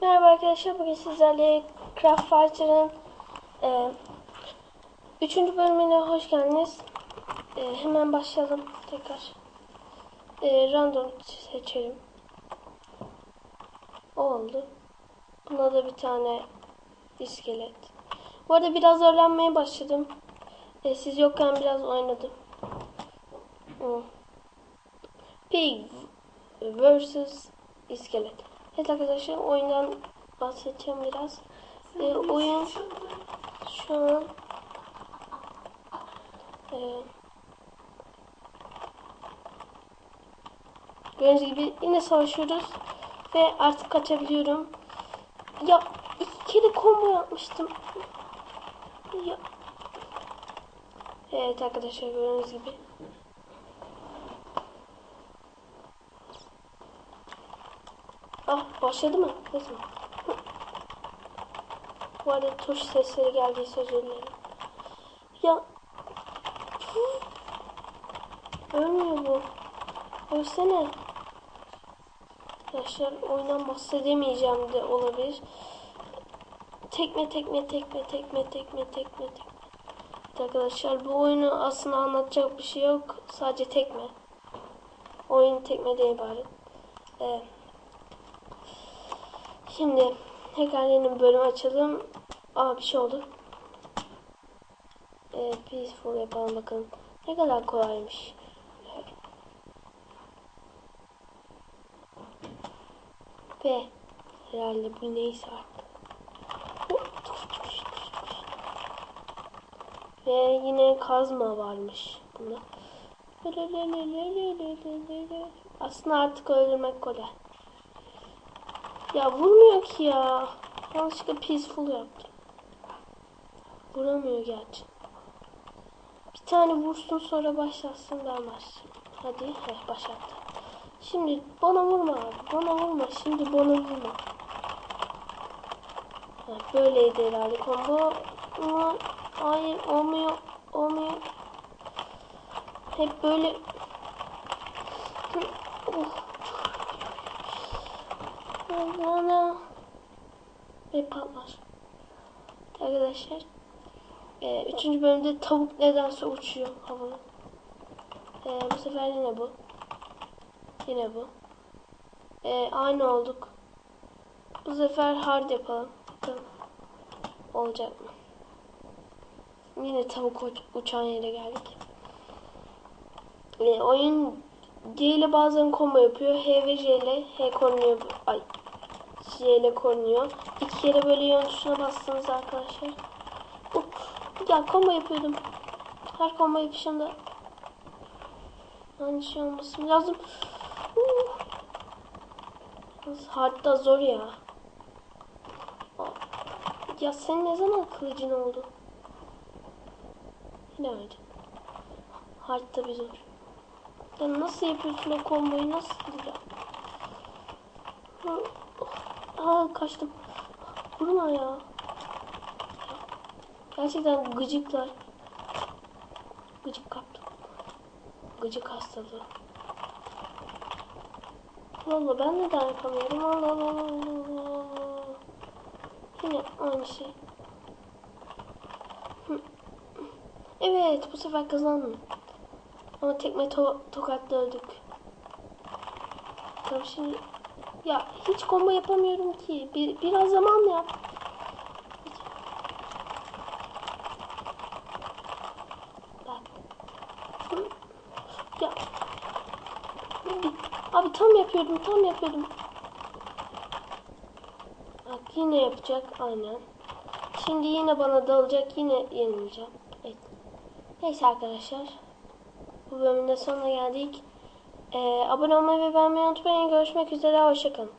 Merhaba arkadaşlar bugün sizlerle Craft Fighter'ın e, 3. bölümüne hoş geldiniz. E, hemen başlayalım tekrar. E, random seçelim. O oldu. Buna da bir tane iskelet. Bu arada biraz öğrenmeye başladım. E, siz yokken biraz oynadım. Pig vs. iskelet. Evet arkadaşlar oyundan bahsedeceğim biraz. Ee, oyun şu an e, gördüğünüz gibi yine savaşıyoruz ve artık kaçabiliyorum. Ya iki kere combo yapmıştım. Ya. Evet arkadaşlar gördüğünüz gibi. Ah başladı mı? Neyse. Bu arada tuş sesleri geldiyse özür dilerim. Ya. Ölmüyor bu. Ölsene. Arkadaşlar oyundan bahsedemeyeceğim de olabilir. Tekme tekme tekme tekme tekme tekme tekme. Arkadaşlar bu oyunu aslında anlatacak bir şey yok. Sadece tekme. Oyun tekmeden ibaret. Evet. Şimdi tekrar yeni bölüm açalım. Aa bir şey oldu. Ee, peaceful yapalım bakalım. Ne kadar kolaymış. Ve herhalde bu neyse artık. Ve yine kazma varmış bunda. Aslında artık öldürmek kolay. Ya vurmuyor ki ya. Yanlışlıkla peaceful yaptım. Vuramıyor gerçi. Bir tane vursun sonra başlasın ben başlayayım. Hadi heh, başlattı. Şimdi bana vurma abi. Bana vurma. Şimdi bana vurma. Heh, böyleydi herhalde combo. Ama hayır olmuyor. Olmuyor. Hep böyle. Bana ve patlar. Arkadaşlar e, üçüncü bölümde tavuk nedense uçuyor havada. E, bu sefer yine bu. Yine bu. E, aynı olduk. Bu sefer hard yapalım. Bakalım. Olacak mı? Yine tavuk uç uçan yere geldik. E, oyun G ile bazen combo yapıyor. H ve J ile H korunuyor. Ay J ile korunuyor. İki kere böyle yön tuşuna bastınız arkadaşlar. Uf, ya combo yapıyordum. Her combo yapışımda aynı şey olmasın lazım. Uh. Hard'da zor ya. Ya sen ne zaman kılıcın oldu? Yine öyle. Hard'da bir zor. Ya nasıl yapıyorsun o komboyu nasıl ya? Aa kaçtım. Vurma ya. Gerçekten gıcıklar. Gıcık kaptım. Gıcık hastalığı. Valla ben neden yapamıyorum? Allah Allah Allah Allah. Yine aynı şey. Evet bu sefer kazandım. Ama tekme to tokatla öldük. Tamam şimdi ya hiç combo yapamıyorum ki. Bir, biraz zaman yap. Abi tam yapıyordum, tam yapıyordum. Bak yine yapacak aynen. Şimdi yine bana dalacak, yine yenileceğim. Evet. Neyse arkadaşlar. Bu bölümün de sonuna geldik. Ee, abone olmayı ve beğenmeyi unutmayın. Görüşmek üzere. Hoşçakalın.